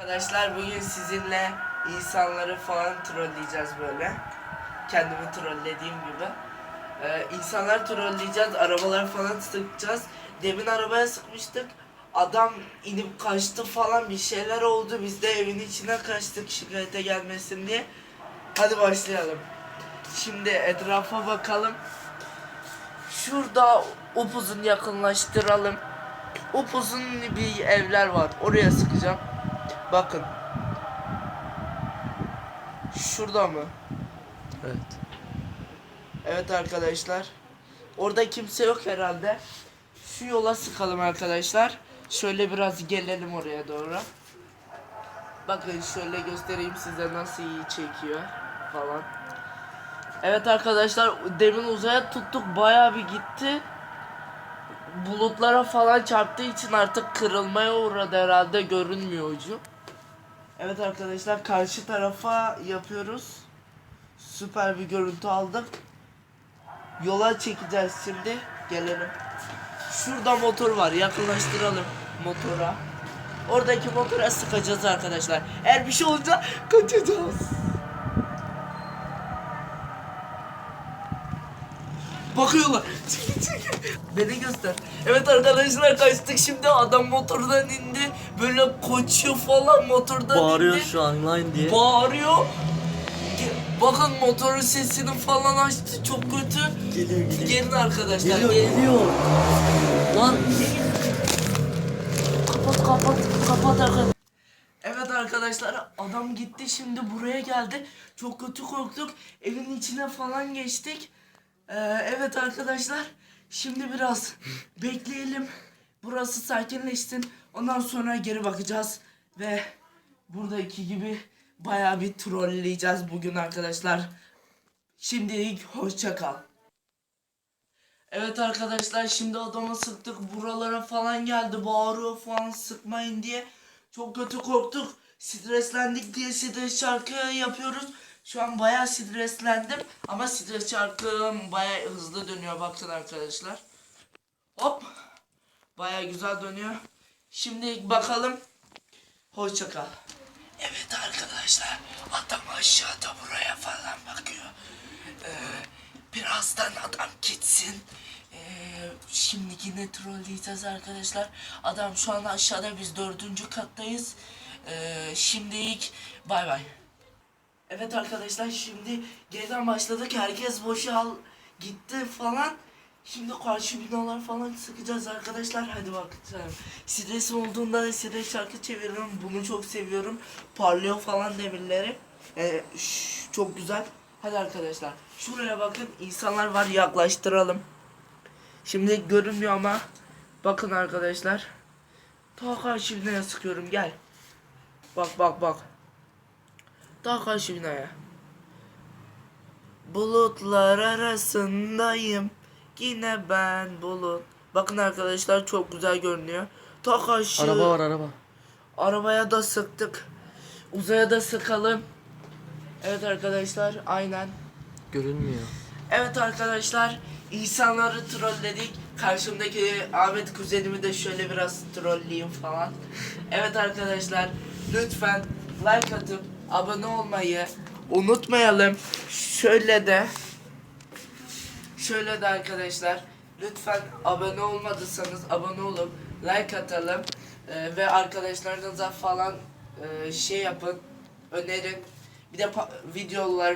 Arkadaşlar bugün sizinle insanları falan trolleyeceğiz böyle. Kendimi trollediğim gibi. Ee, insanlar trolleyeceğiz, arabalar falan sıkacağız. Demin arabaya sıkmıştık. Adam inip kaçtı falan bir şeyler oldu. Biz de evin içine kaçtık şikayete gelmesin diye. Hadi başlayalım. Şimdi etrafa bakalım. Şurada upuzun yakınlaştıralım. Upuzun bir evler var. Oraya sıkacağım. Bakın. Şurada mı? Evet. Evet arkadaşlar. Orada kimse yok herhalde. Şu yola sıkalım arkadaşlar. Şöyle biraz gelelim oraya doğru. Bakın şöyle göstereyim size nasıl iyi çekiyor falan. Evet arkadaşlar demin uzaya tuttuk bayağı bir gitti. Bulutlara falan çarptığı için artık kırılmaya uğradı herhalde görünmüyor ucu. Evet arkadaşlar karşı tarafa yapıyoruz. Süper bir görüntü aldık. Yola çekeceğiz şimdi. Gelelim. Şurada motor var. Yakınlaştıralım motora. Oradaki motora sıkacağız arkadaşlar. Eğer bir şey olunca kaçacağız. Bakıyorlar. Çekil çekil. Beni göster. Evet arkadaşlar kaçtık şimdi adam motordan indi. Böyle koçuyor falan motordan Bağırıyor indi. şu an line diye. Bağırıyor. Ge- Bakın motorun sesini falan açtı çok kötü. geliyor geliyor. Gelin arkadaşlar. Geliyor gelin. geliyor. Lan Kapat kapat kapat arkadaşlar. Evet arkadaşlar adam gitti şimdi buraya geldi. Çok kötü korktuk. Evin içine falan geçtik. Ee, evet arkadaşlar şimdi biraz bekleyelim. Burası sakinleşsin. Ondan sonra geri bakacağız. Ve buradaki gibi bayağı bir trolleyeceğiz bugün arkadaşlar. Şimdilik hoşça kal. Evet arkadaşlar şimdi adamı sıktık buralara falan geldi bağırıyor falan sıkmayın diye çok kötü korktuk streslendik diye stres şarkı yapıyoruz şu an bayağı streslendim ama stres şarkım bayağı hızlı dönüyor bakın arkadaşlar hop bayağı güzel dönüyor şimdi bakalım hoşça kal evet arkadaşlar adam aşağıda buraya falan bakıyor ee, birazdan adam gitsin. Ee, şimdi yine trolleyeceğiz arkadaşlar. Adam şu an aşağıda biz dördüncü kattayız. Ee, şimdilik bay bay. Evet arkadaşlar şimdi geriden başladık. Herkes boşal gitti falan. Şimdi karşı binalar falan sıkacağız arkadaşlar. Hadi bakalım. Stresim olduğunda da stres şarkı çeviriyorum. Bunu çok seviyorum. Parlıyor falan demirleri. Ee, çok güzel. Hadi arkadaşlar. Şuraya bakın. insanlar var. Yaklaştıralım. Şimdi görünmüyor ama. Bakın arkadaşlar. Ta karşı binaya sıkıyorum. Gel. Bak bak bak. Ta karşı binaya. Bulutlar arasındayım. Yine ben bulut. Bakın arkadaşlar çok güzel görünüyor. Ta karşı. araba var araba. Arabaya da sıktık. Uzaya da sıkalım. Evet arkadaşlar aynen. Görünmüyor. Evet arkadaşlar insanları trolledik. Karşımdaki Ahmet kuzenimi de şöyle biraz trolleyeyim falan. Evet arkadaşlar lütfen like atıp abone olmayı unutmayalım. Şöyle de şöyle de arkadaşlar lütfen abone olmadıysanız abone olup like atalım Ee, ve arkadaşlarınıza falan e, şey yapın önerin bir de videolar